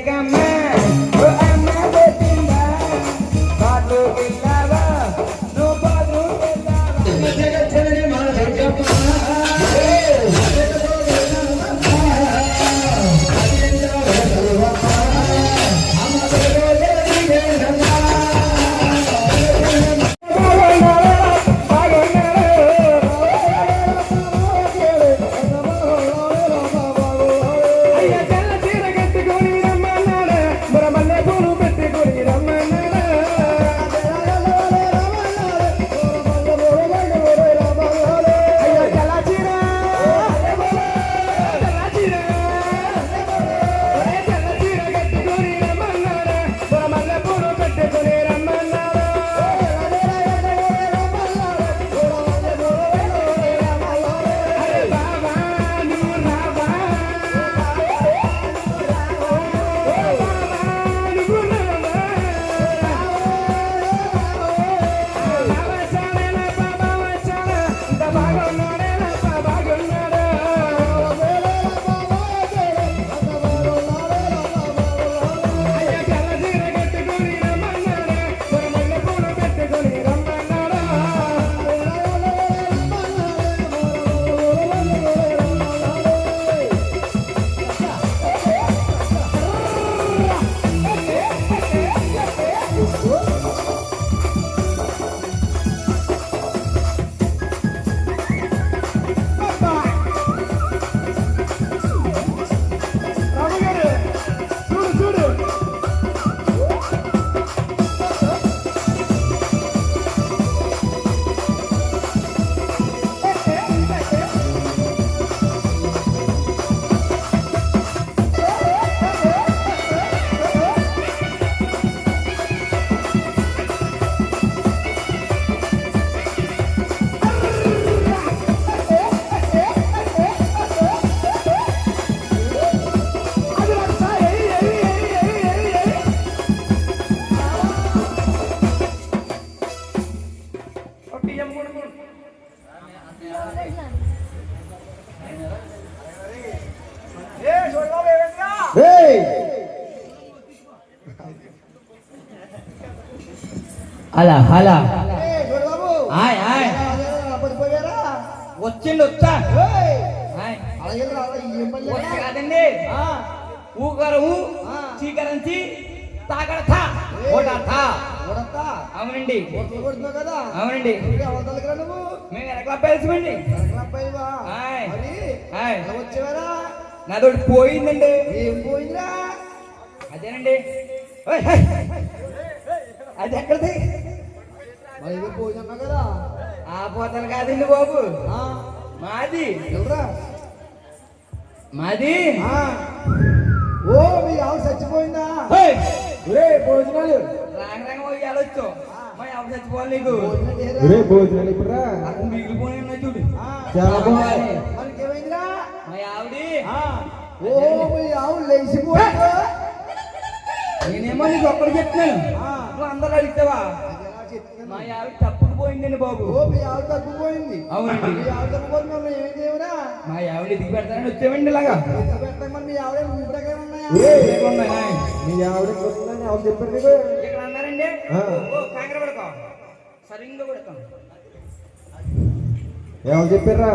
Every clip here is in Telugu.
I got mad. బాబు ఆయ్ వచ్చిండు వచ్చా. కాదండి. ఆ. చీకరించి అవునండి. ఓట్లు కొడుతున్నావు కదా? అవునండి. మేము ఎక్కడ పేల్చమండి? ఆయ్. వచ్చేవారా? పోయిందండి. ఏం పోయిందిరా అదేనండి. అది ఎక్కడిది పోయిందన్నావు కదా. ఆ పోతలు కాదండి బాబు. ఆ, మాది. ఎవరా మాది. ఆ, ఓ మీ ఆవిడ చచ్చిపోయిందా? ఒరే భోజనాలు. రాంగ రాంగ పోయి వెళ్ళొచ్చు మా ఎవరు చచ్చిపోవాలి నీకు? ఒరే భోజనాలు ఇప్పుడురా అక్కడ మిగిలిపోయి ఉన్నాయి చూడు. చాలా బాగుంది. మనకి ఏమైందిరా మా ఆవిడి. ఆ, ఓ మీ ఆవిడ లేచిపోయిందా? నేనేమో నీకు ఒక్కడు చెప్తున్నాను ఆ. నువ్వు అందరూ అడుగుతావా? మా ఆవిడ తప్పుకు పోయిందండి బాబు. ఓ మీ ఆవిడ తగ్గిపోయింది అవునండి. మీ ఆవిడ తగ్గిపోయింది మమ్మల్ని ఏమి చేయవురా మా ఆవిడ ఎదిగి పెడతానని వచ్చామండి ఇలాగా. మరి మీ ఆవిడ ఉన్నాయి. మీ ఆవిడ కొడుతుందని ఎవరు చెప్పారు ఇక్కడ అన్నారండి. ఓ కాంగ్ర పడకో సరిగ్గా ఎవరు చెప్పారా?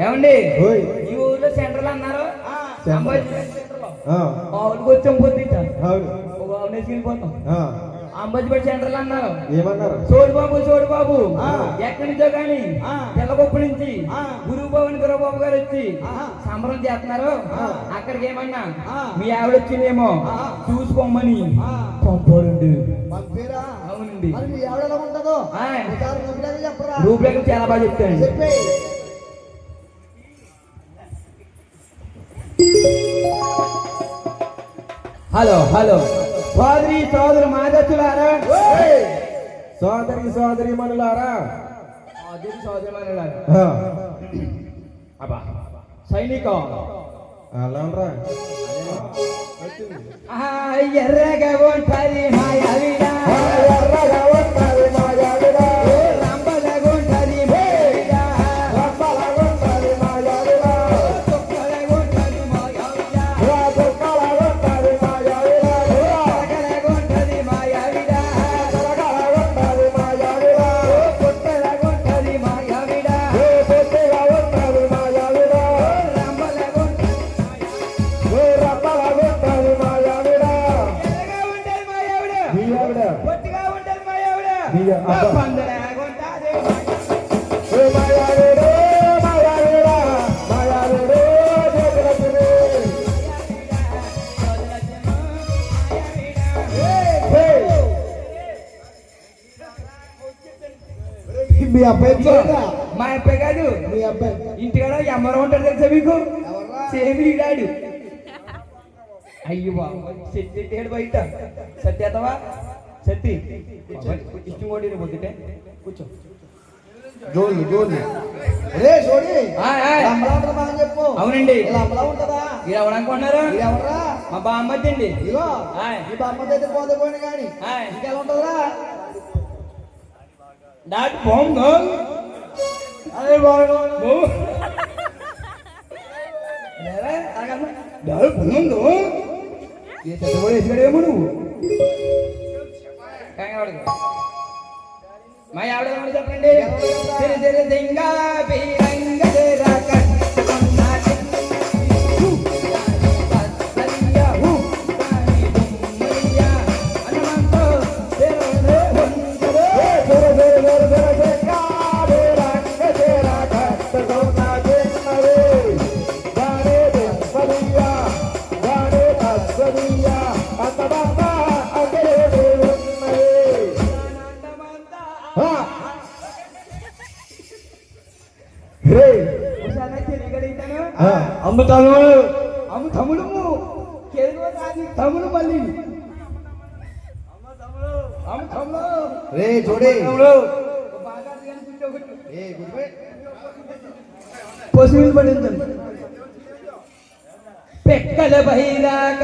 ఏమండి? ఓయ్. ఈ ఊర్లో సెంటర్లు అన్నారు. సెంటర్లో ఆ, ఆవులకు వచ్చాం పొద్దుట. అవును. ఒక ఆవును వెళ్ళిపోతాం ఆ, అంబాజీపేట సెంటర్లు అన్నారు ఏమన్నారు చోడు బాబు చోడు బాబు. ఎక్కడి నుంచో కానీ. తెల్లగొప్ప నుంచి. గురువు భవన్ గురుబాబు గారు వచ్చి. సంబరం చేస్తున్నారు. అక్కడికి ఏమన్నా. మీ ఆవిడ వచ్చిందేమో. చూసుకోమని. పంపారండి పంపేరా అవునండి రూపురేఖలు చాలా బాగా చెప్తాను హలో హలో సోదరి సోదరు మాదచ్చులారా ఓయ్! సోదరి సోదరి మనులారా సోదరి సోదరి మనలారా ఆ, అబ్బా సైనిక అలా అనరా ఎర్రగా ఉంటది ఏయ్! మీ అబ్బాయి చూడరా మా అబ్బాయి కాదు మీ అబ్బాయి ఇంటికాడ ఎమ్మరం ఉంటాడు తెలుసా మీకు ఎవర్రా సేమిడాడు అయ్యో బాబు సెట్టేడు బయట సత్యేతవా సత్తి ఇష్టం కొట్టి పొద్దుటే కూర్చో. జోళ్ళు జోళ్ళు రే ఉంటుందా బాగా చెప్పు. అవునండి. ఇలా అమలా ఉంటుందా? ఇది ఎవడనుకున్నారు ఇది ఎవర్రా? మా బామ్మద్ది అండి. ఇగో. ఈ బామ్మ అయితే పోతే కానీ. ఇంకెలా ఉంటుందా డాట్ బాంబు అదే బాగా ముందు ఏ చదువు వేసాడేమో నువ్వు? కంగారు మా ఆవిడ ఏమని చెప్పండి తెరి తెరి దింగా బీరంగ తమ్ముడు కేరుగో రాజు తమ్ముడు మళ్ళీ అమ్ము తమ్ముడు రే చూడి తమ్ముడు బాగా కనిపించే ఒకటి ఏ గుడిపే పశువులు పడింది పెక్కల బహిరాక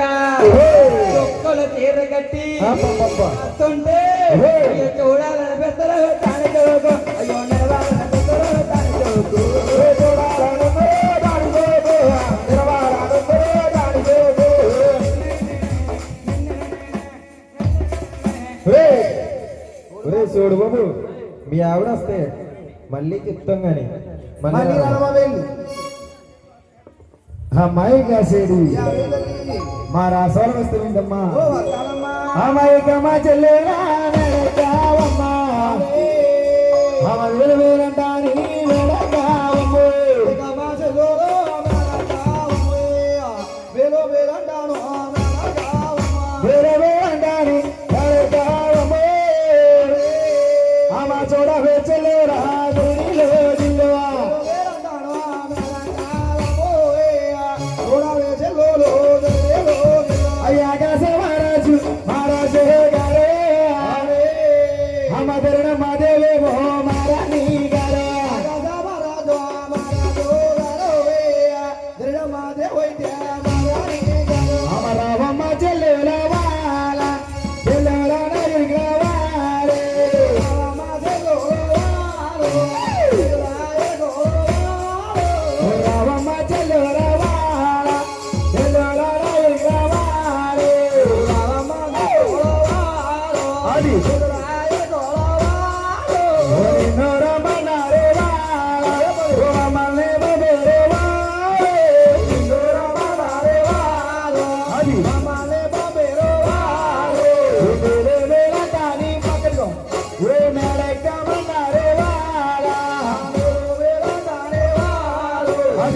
చొక్కల చీర కట్టి అబ్బబ్బబ్బ. వస్తుంటే ఓహో. అయ్యో ఆవిడ వస్తే మళ్ళీ చెప్తాం కానీ మళ్ళీ అమ్మాయి కాసేది మా రాసవరం వస్తుందమ్మా అమ్మాయి కమ్మా చెల్లెరా కావమ్మా అమ్మ వేరంటారు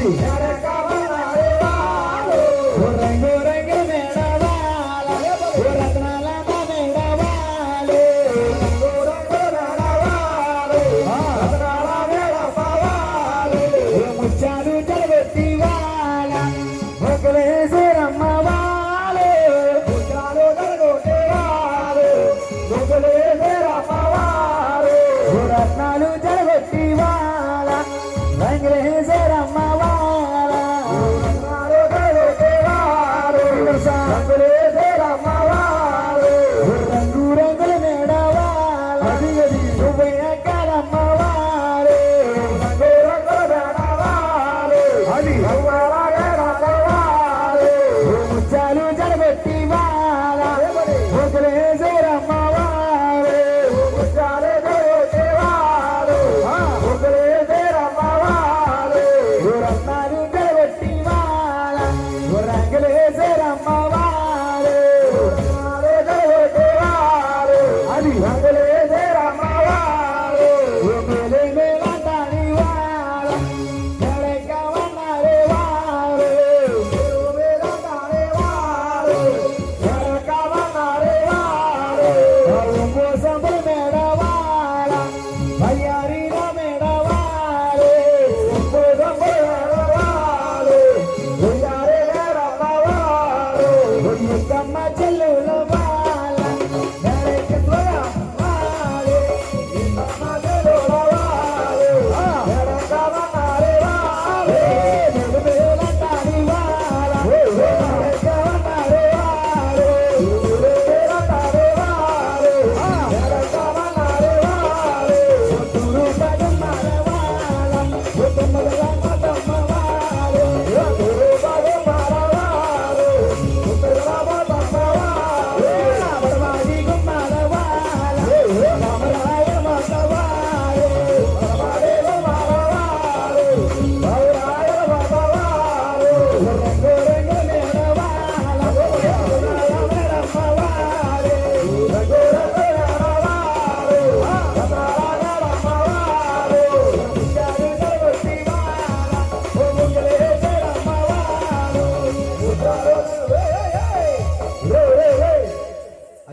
Hey,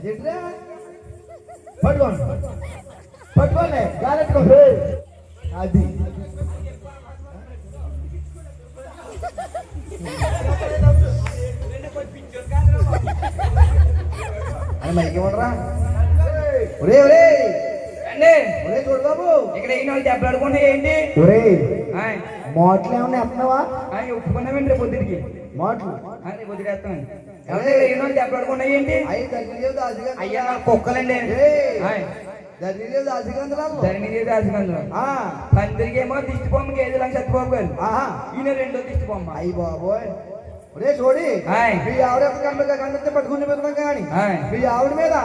ఏంట్రా పట్టుకోండి పట్టుకోండి గాలెట్టుకో అది అని బాబు ఇక్కడ అయిన వాళ్ళు దెబ్బలాడుకుంటే ఏంటి? ఒరే మోట్లు ఏమన్నా ఎత్తనావా ఒప్పుకున్నామండి పొద్దుటికి? మాటలు. అని వదిలేస్తాను ఏమన్నా దెబ్బలాడుకున్నా ఏంటి? అయ్యి దగ్గర అయ్యా నాకు కుక్కలండి. ధరణి దిష్టి బొమ్మకి ఐదు లక్షలు చచ్చిపోవు గారు. ఈయన రెండో దిష్టి బొమ్మ. అయ్యి బాబోయ్. ఒరే చూడి. మీ ఆవిడ యొక్క పట్టుకుని పెడతాం కానీ. మీ ఆవిడ మీద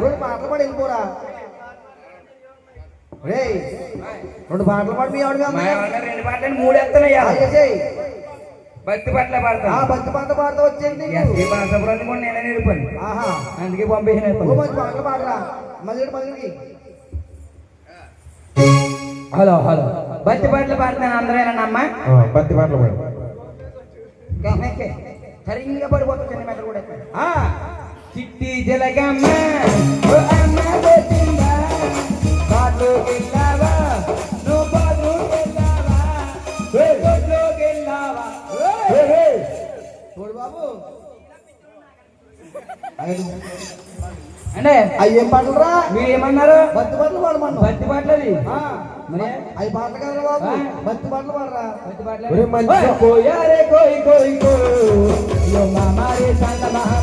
రెండు పాటలు పడి వెళ్ళిపోరా. ఒరే రెండు పాటలు పాడు మీ ఆవిడ రెండు పాటలు మూడు ఎత్తనయ్యా భక్తి పట్ల ఆ పాడతాను భక్తి పాట పాడుతూ వచ్చేయండి ఎస్పీ బాలసుబ్రహ్మణ్యం కూడా నేనే నేర్పాను ఆహా అందుకే పంపించిన ఓ మంచి పాటలు పాడరా మళ్ళీ మళ్ళీ హలో హలో భక్తి పాటలు పాడుతున్నాను అందరేనా అమ్మ పత్తి పాటలు పాడు సరిగ్గా పడిపోతుంది చిన్న మెట్లు కూడా ఆ, చిట్టి జలగమ్మ ఓ అంటే అవి ఏం పాటలు రా? మీరు ఏమన్నారు భక్తి పాటలు పాడమన్నావు భక్తి పాటలది ఆ, మరి? అవి పాటలు కదరా బాబు. భక్తి పాటలు పాడరా. మంచి- పాటలు కోయారే కోయి కోయి కో. అయ్యో మామారే సంగ మహా